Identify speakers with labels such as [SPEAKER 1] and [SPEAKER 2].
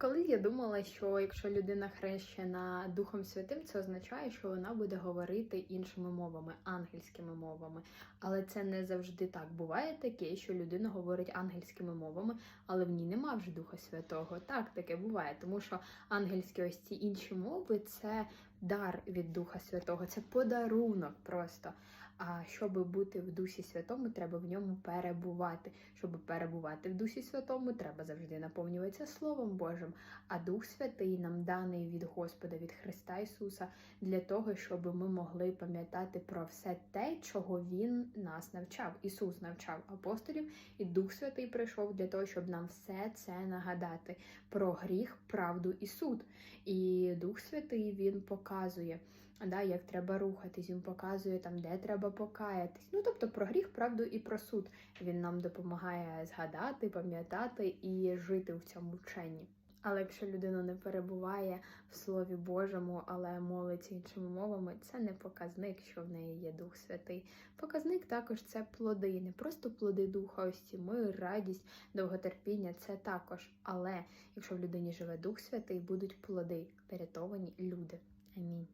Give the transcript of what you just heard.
[SPEAKER 1] Коли я думала, що якщо людина хрещена Духом Святим, це означає, що вона буде говорити іншими мовами, ангельськими мовами. Але це не завжди так. Буває таке, що людина говорить ангельськими мовами, але в ній нема вже Духа Святого. Так, таке буває, тому що ангельські ось ці інші мови це дар від Духа Святого, це подарунок просто. А щоб бути в Дусі Святому, треба в ньому перебувати. Щоб перебувати в Дусі Святому, треба завжди наповнюватися Словом Божим. А Дух Святий нам даний від Господа, від Христа Ісуса, для того, щоб ми могли пам'ятати про все те, чого Він нас навчав. Ісус навчав апостолів, і Дух Святий прийшов для того, щоб нам все це нагадати про гріх, правду і суд. І Дух Святий Він показує, да, як треба рухатись, він показує там, де треба покаятись. Ну тобто про гріх, правду і про суд. Він нам допомагає згадати, пам'ятати і жити в цьому вченні. Але якщо людина не перебуває в Слові Божому, але молиться іншими мовами, це не показник, що в неї є Дух Святий. Показник також це плоди, не просто плоди духа, ось ці мир, радість, довготерпіння, це також. Але якщо в людині живе Дух Святий, будуть плоди, порятовані люди. I mean